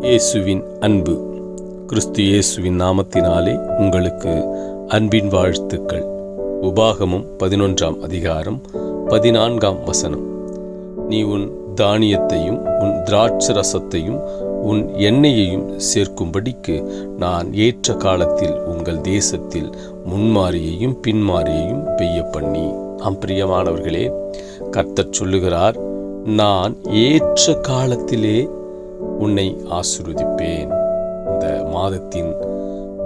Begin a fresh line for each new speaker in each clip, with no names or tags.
இயேசுவின் அன்பு. கிறிஸ்து இயேசுவின் நாமத்தினாலே உங்களுக்கு அன்பின் வாழ்த்துக்கள். உபாகமும் பதினொன்றாம் அதிகாரம் பதினான்காம் வசனம். நீ உன் தானியத்தையும் உன் திராட்சரசத்தையும் உன் எண்ணெயையும் சேர்க்கும்படிக்கு நான் ஏற்ற காலத்தில் உங்கள் தேசத்தில் முன்மாரியையும் பின்மாரியையும் பெய்ய பண்ணி ஆம் பிரியமானவர்களே கர்த்தர் சொல்லுகிறார் நான் ஏற்ற காலத்திலே உன்னை ஆசிர்வதிப்பேன். இந்த மாதத்தின்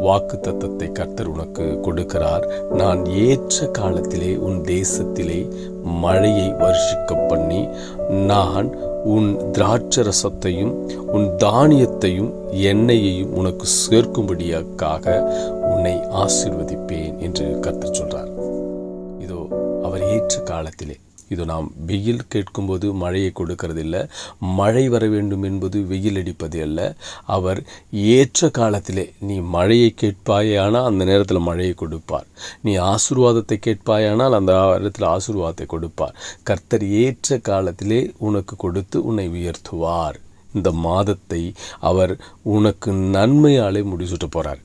வாக்கு தத்தத்தை கர்த்தர் உனக்கு கொடுக்கிறார். நான் ஏற்ற காலத்திலே உன் தேசத்திலே மழையை வருஷிக்க பண்ணி நான் உன் திராட்சரசத்தையும் உன் தானியத்தையும் எண்ணெயையும் உனக்கு சேர்க்கும்படியாக்காக உன்னை ஆசிர்வதிப்பேன் என்று கர்த்தர் சொல்றார். இதோ அவர் ஏற்ற காலத்திலே இது நாம் வெயில் கேட்கும்போது மழையை கொடுக்கறதில்ல. மழை வர வேண்டும் என்பது வெயில் அடிப்பது அல்ல. அவர் ஏற்ற காலத்திலே நீ மழையை கேட்பாயானால் அந்த நேரத்தில் மழையை கொடுப்பார். நீ ஆசீர்வாதத்தை கேட்பாயானால் அந்த நேரத்தில் ஆசீர்வாதத்தை கொடுப்பார். கர்த்தர் ஏற்ற காலத்திலே உனக்கு கொடுத்து உன்னை உயர்த்துவார். இந்த மாதத்தை அவர் உனக்கு நன்மையாலே முடிசூட்ட போகிறார்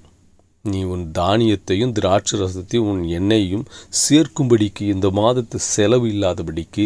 நீ உன் தானியத்தையும் திராட்சை ரசத்தையும் உன் எண்ணெயையும் சேர்க்கும்படிக்கு இந்த மாதத்து செலவு இல்லாதபடிக்கு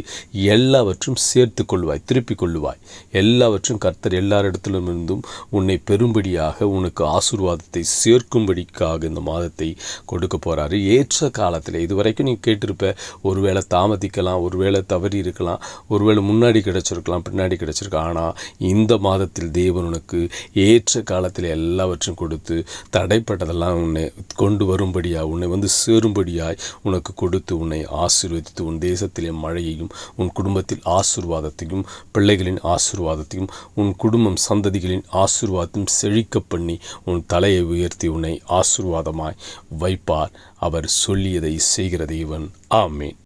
எல்லாவற்றும் சேர்த்து கொள்வாய் திருப்பிக் கொள்ளுவாய். எல்லாவற்றும் கர்த்தர் எல்லாரிடத்திலும் இருந்தும் உன்னை பெரும்படியாக உனக்கு ஆசீர்வாதத்தை சேர்க்கும்படிக்காக இந்த மாதத்தை கொடுக்க போகிறாரு ஏற்ற காலத்தில் இதுவரைக்கும் நீ கேட்டிருப்ப ஒருவேளை தாமதிக்கலாம் ஒருவேளை தவறி இருக்கலாம் ஒருவேளை முன்னாடி கிடச்சிருக்கலாம் பின்னாடி கிடச்சிருக்கலாம் ஆனால் இந்த மாதத்தில் தேவன் உனக்கு ஏற்ற காலத்தில் எல்லாவற்றையும் கொடுத்து தடைப்பட்டதெல்லாம் உன்னை கொண்டு வரும்படியாய் உன்னை வந்து சேரும்படியாய் உனக்கு கொடுத்து உன்னை ஆசீர்வதித்து உன் தேசத்திலே மழையையும் உன் குடும்பத்தில் ஆசிர்வாதத்தையும் பிள்ளைகளின் ஆசீர்வாதத்தையும் உன் குடும்பம் சந்ததிகளின் ஆசீர்வாதத்தையும் செழிக்க பண்ணி உன் தலையை உயர்த்தி உன்னை ஆசீர்வாதமாய் வைப்பார். அவர் சொல்லியதை செய்கிற தேவன். ஆமீன்.